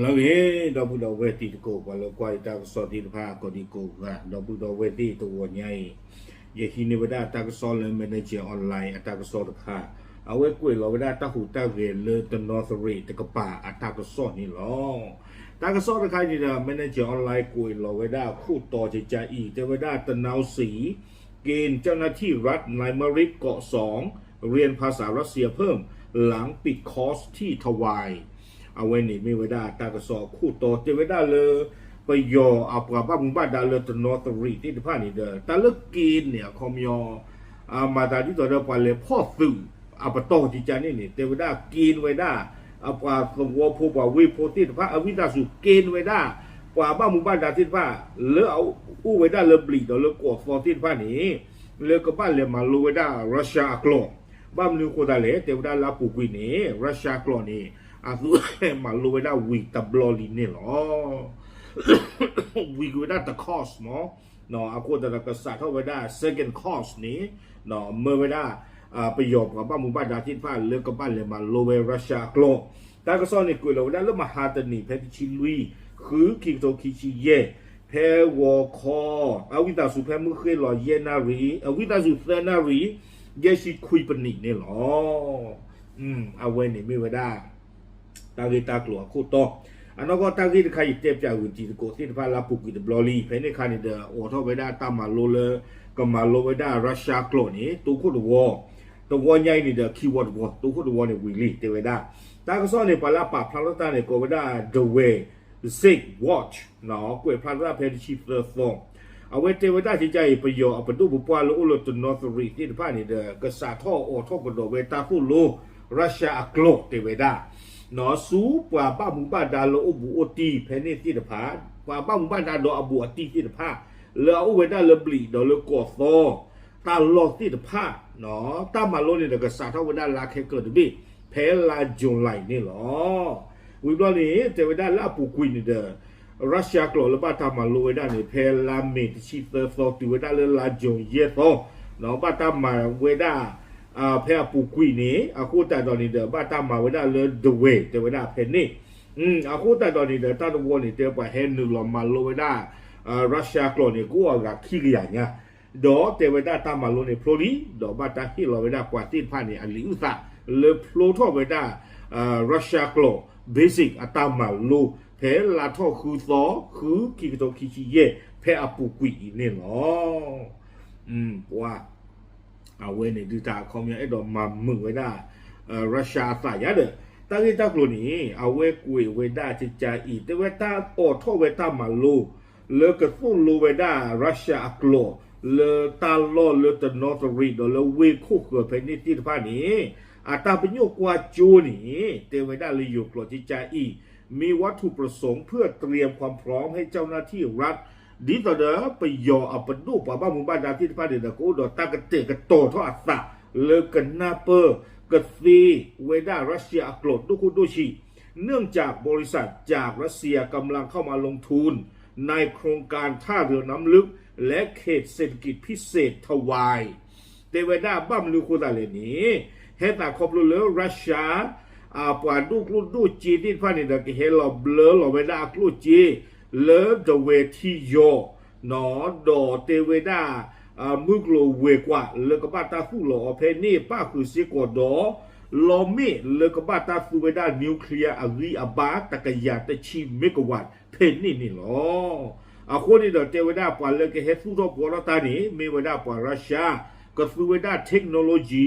แลาวเฮ้ดอกบุดอกเวทีโกกว่เราควายตากสอดิภาก็ดีโกกะดอกบุดอกเวทีตัวใหญ่ยาฮินิวดาตากสอนลยเมนเจอร์ออนไลน์ตากสอนค่ะเอาไว้กุยเราได้ตาหูตาเรียนเลยตันอสรีตะกป่าอัตากสอนนี่หรอตากสอนใครดีนะไมนได้เจอร์ออนไลน์กุยเราไว้ได้คู่ต่อใจใจอีกแต่ไว้ได้ตะนาวสี เกณฑ์เจ้าหน้าที่รัฐนายมริดเกาะสองเรียนภาษารัสเซียเพิ่มหลังปิดคอร์สที่ทวาย အဝဲနေမေဝဒတာကစောခုတော်တေဝဒလေပယောအပကပမ္ပဒါလေတနောတရီတိတဖာနေတယ်တလကင်းနေခမယောအာမာတာဒီတော်ပလေဖော့သူအပတော်ဒီချန်နေနေတေဝဒကင်းဝဒအပကသဝဖို့ပဝေဖို့တိတဖာအဝိဒါစုကင်းဝဒပွာဘမ္ပဒါတိတဖာလေဥဝဒလေဘလီတော်လေကောဖော်တိတဖာနေလေကပလေမလိုဝဒရုရှားကလောဘမ်လူကိုဒါလေတေဝဒလာပူကွိနေရုရှားကလောနေ สเนาะเนาะอากูตะกษัตริย์เท่าเวด้า second course นี้เนาะเมื่อเวด้าอ่าประโยชน์กับบ้านหมู่บ้านดาทิตฟ้าเลือกกับบ้านเลยมาโลเวรัสเซียกลงแต่ก็ซ่อนในกุยเราได้แล้วมาหาตนีเพติชิลุยคือคิงโตคิชิเยเพวอคออาวิตาสุเพมือเคยรอเยนารีอาวิตาสุเซนารีเยชิคุยปนิเนี่หรออืมเอาไว้นี่ไม่เวด้ target tag lo ko to ano ko target khai step ja wi ti ko sin pa la pu ki de bloli pe ne khani de o tho be da ta ma lo le ko ma lo be da russia klo ni to ko de wo to wo nyai ni de keyword wo to ko de wo ni wi li te we da ta ko so ni pa la pa phla lo ta ni ko be da the way zig watch no ko phla la pe chi the song အဝဲတေဝတာချီကြိုင်ပယောအပတုပပွားလို့လို့တနော်သရီတိတဖာနေတဲ့ကဆာထောအောထောကတော်ဝဲတာဖို့လို့ရုရှားအကလော့တေဝတာ နော်စူပွာပမှုပဒါလောအဘူအတီဖဲနေတိတဖာပွာပမှုပဒါလောအဘူအတီတိတဖာလောအဝဒလဘလီဒေါ်လကောသောတာလောတိတဖာနော်တမလောနေကစားထဝဒလာခဲကဒဘီဖဲလာဂျွန်လိုက်နေလောဝီဘလနေတေဝဒလာပူကွီနေဒရုရှားကလောလဘတာမလောဝဒနေဖဲလာမေတချီသသောတီဝဒလာဂျွန်ယေသောနော်ဘတာမဝဒ อ่าแพ้ปูกุยนี่อาคูแต่ตอนนี้เด้อบ้าตามมาเวลาเลยเดเวเดเวลาเพนนี่อืมอาคูแต่ตอนนี้เด้อตาตะวันนี่เด้อไปเฮนนึลมาโลเวลาอ่ารัสเซียกลอนี่กูอ่ะขี้กะอย่างเงี้ยดอเดเวลาตามม อาเวนดูဝဲနေဒူတာခေါမြအဲ့တော့မမှုဝဲรัสเซียสายเด้อตั้งที่ตากลุนี่เอาเวกุยเวด้าจิจาอีแต่เวตาโอทอเวตามาลูเลกตุ้นลูเวด้ารัสเซียกลัวเลเลตาโลเลตนอตรีดเลเวคู่เกเพนิติพานี้อาตาเป็นโยกว่าจูนี่เตเวด้าเลยอยู่กลจิจาอีมีวัตถุประสงค์เพื่อเตรียมความพร้อมให้เจ้าหน้าที่รัฐ di to da pe yo apa du pa ba mu ba da ti pa de da ko do ta ka te ka to tho a sa le ka na pe ka si we da รัสเซียกลดดูคุดูชีเนื่องจากบริษัทจากรัสเซียกำลังเข้ามาลงทุน ในโครงการท่าเรือน้ำลึก และเขตเศรษฐกิจพิเศษทวายเตเวดาบัมลูคุดาเลนี้เฮตาคอบลูเลรัสเซียอาปาดูกลูดูจีที่พันนี่ดกเฮลเบลลเวดากลูจี le the way ti yo no do te we da a mu glo we kwa le ka ba ta fu lo o phe ni pa khu si ko do lo mi le ka ba ta fu we da nuclear agri aba ta ka ya ta chi megawatt phe ni ni lo အခုနေတော့တေဝဒပွာလကဟက်ဖူတော့ပေါ်တာနေမေဝဒပွာရုရှားကသူဝဒ technology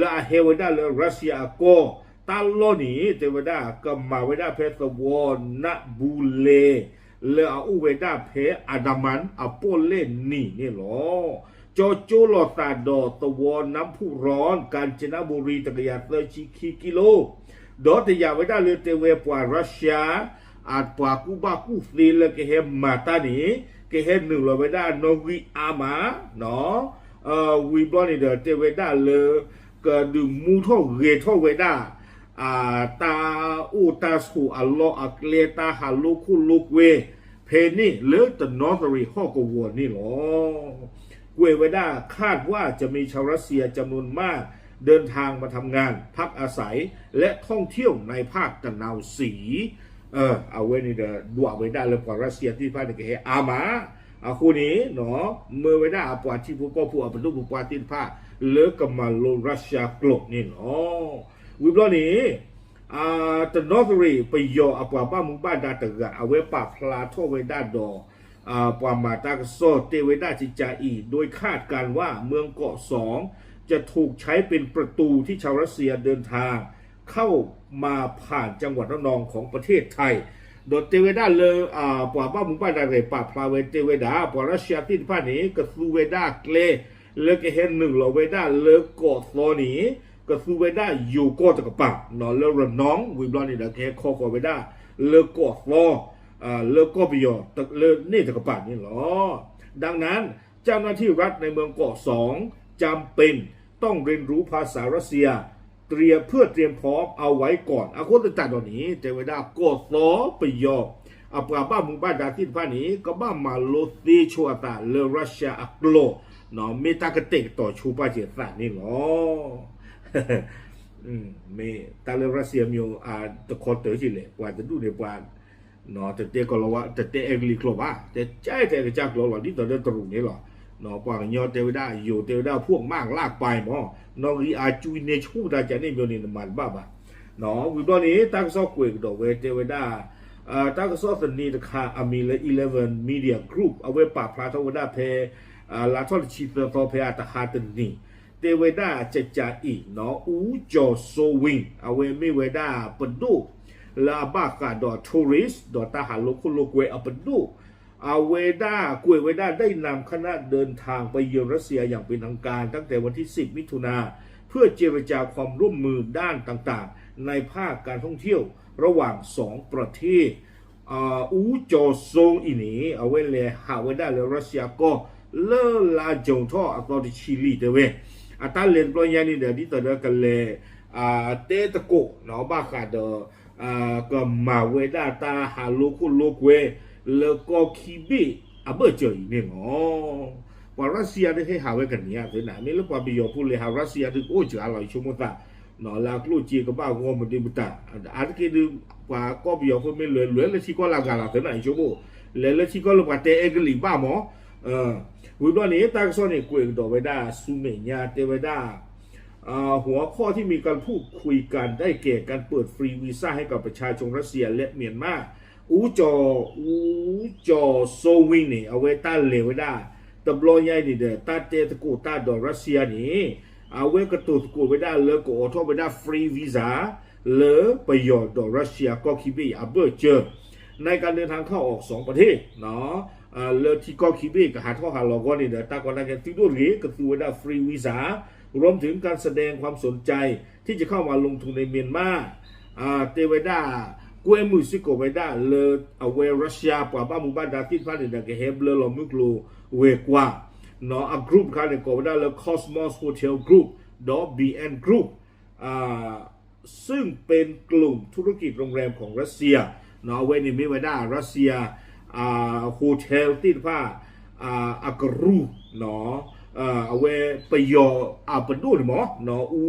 လာဟေဝဒလရုရှားကိုတာလောနီတေဝဒကမဝဒဖက်သဝနဘူလေ เลออาอุเวดาเพอาดามันอโปเลนนี่เนี่ยหรอโจโจลอตาดอตะวอนน้ำผู้ร้อนกาญจนบุรีตะกยาเตอชิคิกิโล ดอตยาเวดาเลือเตเวปวารัสเซียอาปวากูบาคูฟรีเลกเฮมมาตานีเกเฮนหนึ่งเอเวดานวิอามาเนาะเอ่อวีบลอนิเดอเตเวดาเลกดูมูท่อเรท่อเวดาอาตาอูตาสูอัลลออักเลตาฮัลลุคุลุกเว เพนนี่เลือตนอตรีฮอกวนี่หรอเกวเวดาคาดว่าจะมีชาวรัสเซียจำนวนมาก เดินทางมาทำงาน พักอาศัยและท่องเที่ยวในภาคตะนาวสีเออเอาไว้นี่เด้อดวงไว้ได้เลยกว่ารัสเซียที่พานี่ก็เฮอามาอาคูนี้เนาะเมื่อไว้ได้อาปวาที่ผู้ก็ผู้อปตุผู้ปวาตินพาเลิกกับมาลรัสเซียกลบนี่เนาะวิบลอนี้ อ่าตนอตรีไปยออาปวาบ้ามุงบ้านดาตะกะเอาไว้ปาพลาโทไว้ด้าดออปวามาตากโซเตไว้ด้าจิจาอีโดยคาดการว่าเมืองเกาะสองจะถูกใช้เป็นประตูที่ชาวรัสเซียเดินทาง เข้ามาผ่านจังหวัดระนองของประเทศไทย โดยเตเวดาเลยอ่าปว่าบ้ามุงบ้านดาเรปาพลาเวเตเวดาปวารัสเซียที่ผ่านนี้ก็สูเวดาเกลเลกเห็นหนึ่งเราเวดาเลกกอดโซนี้ ก็สูเวดาอยู่ก็จะกระปะนอนเลระน้องวิบลอนี่ดาแค่คอกอเวดาเลกกอดโซอ่าเลกก็ไปยอตเลนี่จะกระปะนี่หรอ ดังนั้นเจ้าหน้าที่รัฐในเมืองเกาะสองจำเป็นต้องเรียนรู้ภาษารัสเซีย เตรียมเพื่อเตรียมพร้อมเอาไว้ก่อนอาคนต่างๆเหล่านี้แต่เวลาก็ซอไปยออาปราบ้ามุงบ้านดาที่ผ่านนี้ก็บ้ามาโลตีชัวตาเลรัสเซียอักโลเนาะเมตากเตกต่อชูปาเจสานี่หรอ อืมเมตาเลรัสเซียมีอ่าตะคอเตอร์จิเลยกว่าจะดูในปานเนาะแต่เตก็ละว่าแต่เตเอกลิกลว่าแต่ใจแต่ก็จักลอหล่อนี่ตอนเดินตรงนี้หรอ နော်ပွာညောတေဝဒယိုတေဝဒพวกมากลากไปหมอနော်ရီอาจุยเนชูดาจะนี่မျိုးนี่มันบ้าบ้าနော်ဝီတော့นี่ตักซอกကွေတော့เวတေวดาอ่าตักซอกสนีตะคาอมีเล11 media group เอาไว้ปะพลาทวดาเพอ่าลาทอลชี เตเพอาตะคาตนี่เตวดาจะจะอีเนาะอูจอโซวิงเอาไว้ไม่เวดาปดุลาบากาดอทัวริสดอตาหาโลคุโลกเวอปดุอาเวดากวยเวดาได้นำคณะเดินทางไปเยือนรัสเซียอย่างเป็นทางการ ตั้งแต่วันที่ 10 มิถุนาเพื่อเจรจาความร่วมมือด้านต่างๆ ในภาคการท่องเที่ยวระหว่างสองประเทศอูจอซงอีนี้เอาไว้เลยหาเวดาและรัสเซียก็เลลาจงท่ออัตโนชิลีเตเว အတလင်ပလောယန်နီဒဒီတရကလေအာတေတကိုနော်ဘာခါဒအာကမဝေဒတာဟာလုခုလုကွေလေကိုခီဘီအဘချေနေမောပရစီယာတဲ့ဟာဝဲကနေရတဲ့နာမေလပပီယောဖူလေဟာရစီယာတဲ့ကိုကြာလာချုံမတာနော်လာကလို့ကြေကပကောမတိမတာအာတကေဒီပါကောပီယောဖူမေလွယ်လွယ်လက်စီကောလာကလာတဲ့နာချုံမလဲလက်စီကောလပတဲ့အဂလီပါမော la ga la de na chu mo le le chi ko lo pa te e gli ba mo เอวิบลอนี้ตากซอนี่กุยดอไว้ได้ซูเมญาเตไว้ได้าหัวข้อที่มีการพูดคุยกันได้แก่การเปิดฟรีวีซ่าให้กับประชาชนรัสเซียและเมียนมาอูจออูจอโซวินนี่เอาไว้ต้านเลวไว้ได้ตบลอยใหญ่นี่เด้อตาเตตะกูตาดอรัสเซียนี่เอาไว้กระตุกกูไว้ได้เลยก็ออโทไว้ได้ฟรีวีซ่าเลยประโยชน์ดอรัสเซียก็คิดว่าอับเบอร์เจอในการเดินทางเข้าออกสองประเทศเนาะ อ่าเลอที่ก็คิดว่ากับหาท่อหาลอกอนี่เดตากอนนั้นที่ดูรีก็คือว่าฟรีวีซ่ารวมถึงการแสดงความสนใจที่จะเข้ามาลงทุนในเมียนมาอ่าเตเวดากวยมือสิโกเวดาเลอเอาเวรัสเซียปว่าบ้ามุบ้านดาติดพานี่เด้อก็เฮบเลอลอมุกลูเวกว่าเนาะอะกรุ๊ปคันนี่ก็เวดาเลอ Cosmos Hotel Group ดอ BN Group อ่าซึ่งเป็นกลุ่มธุรกิจโรงแรมของรัสเซียเนาะเวนิมิเวดารัสเซีย อ่าโฮเทลที่ว่าอ่าอากรูเนาะอ่าเอาไว้ไปยออาปดูหมอเนาะอู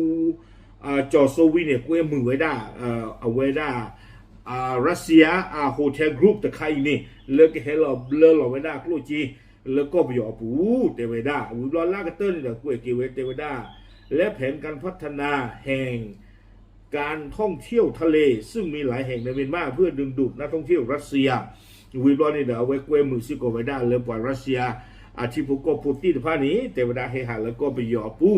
อ่าจอโซวีเนี่ยกวยมือไว้ได้เอ่อเอาไว้ได้อ่ารัสเซียอ่าโฮเทลกรุ๊ปตะไครนี่เลิกเฮลเลอไว้ได้กลูจีแล้วก็ไปยอปูเตเวดาอูรอลากเติ้ลเนี่ยกวยกีเวเตเวดาและแผนการพัฒนาแห่งการท่องเที่ยวทะเล ซึ่งมีหลายแห่งในเมียนมาเพื่อดึงดูดนักท่องเที่ยวรัสเซีย วิบลอนี่เดเอาไว้กวยมือซิโกไว้ได้เลยปว่ารัสเซีย อาทิพุโกปุติพานี้แต่เวลาให้หาแล้วก็ไปหยอปู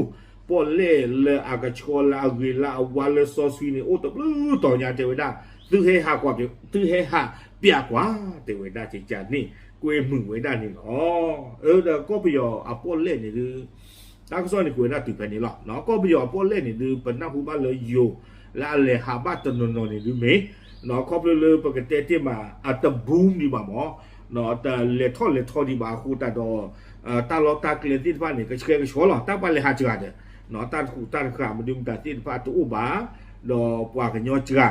ปอเล่เลอากาชอลาวิลาวาเลซอสวีนี่โอตบลูต่อยาเทวดาตื้อให้หากว่าตื้อให้หาเปียกว่าเทวดาจิจานี่กวยมือไว้ได้นี่อ๋อเออแต่ก็ไปหยออาปอเล่นี่คือ တာကစောနေကိုနာတူပဲနေလောနော်ကောဘီယောပေါ်လက်နေဒီပနာဟူပါလေယိုလာလေဟာဘတ်နနနေဒီမေနော်ကော နော် corporate လေပကတဲ့တိမှာအတ boom ဒီမှာမောနော်တလေထောလေထောဒီမှာခုတတော့တာလောတာကလေတိပါနေကချေကချောလာတာပါလေဟာချရတဲ့နော်တာခုတာခါမဒုံတာတိပါတူဘာတော့ပွားကညောချရ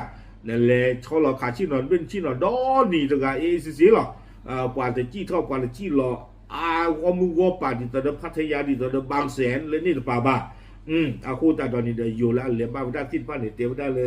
လေလေချောလာခါချိနော်တွင်ချိနော်ဒေါ်နီတကအေးစစ်စီလာအပွားတကြည့်ထောပွားတကြည့်လောအာဝမူဝပါဒီတဒဖတ်ထယာဒီတဒဘန်စန်လေနေပါပါอืมအခုတတော်နေတယ်ယိုလာလေပါဒါတိပါနေတေဝဒါလေ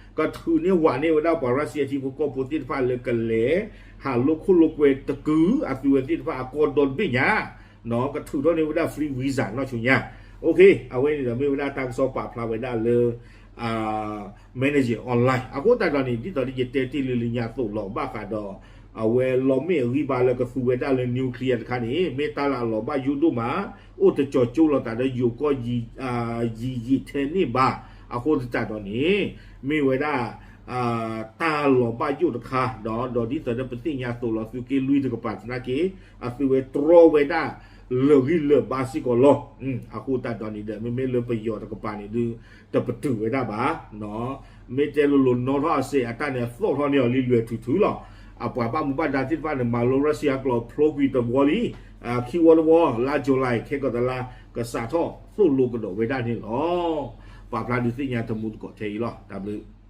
ก็ถือเนี่ยว่าเนี่ยเวดาปารัสเซียที่พวกก็ปูตินฟ้าเลยกันเลย หาลูกคุณลูกเวตะกืออาติเวติฟ้าอากอนดนปิญาเนาะก็ถือตอนนี้เวลาฟรีวีซ่าเนาะชุญญาโอเคเอาไว้นี่เดี๋ยวมีเวลาตั้งสอบปากพลาเวลาเลยอ่า manager online အခုတက်တော့နေဒီတော့ဒီတဲတီလီလညာသုလောဘကတော့အဝဲလောမေရီဘာလကဖူဝဲတာလေနျူကလ িয়ার ခါနေမေတာလာလောဘယူဒိုမှာအိုတချောချိုလောတာတဲ့ယူကိုဂျီအာဂျီဂျီထဲနေပါ အခုတက်တော့နေမေဝဲတာ อ่าตาหลอบ้ายุตคาดอดอดิตะปฏิญาโตลอสุเกลุยตะกปัตนะเกอะสุเวตรอเวดาเลวิเลบาสิกอลออืมอะคูตาดอนี่เดเมเมเลปยอตะกปานี่ดูตะปตุเวดาบาเนาะเมเจโลโลนอทอเซอะตาเนี่ยฟลอทอเนี่ยลิลเวทุทุลออะปวาบามุบา ดาติฟาเนมาโลรัสซียกลอโปรวีตะวอลีอ่าทมูลเกอตะลากะเทอสุลูกดอเวดานี่ลอปาพลาดิสิญาตมุตกอเล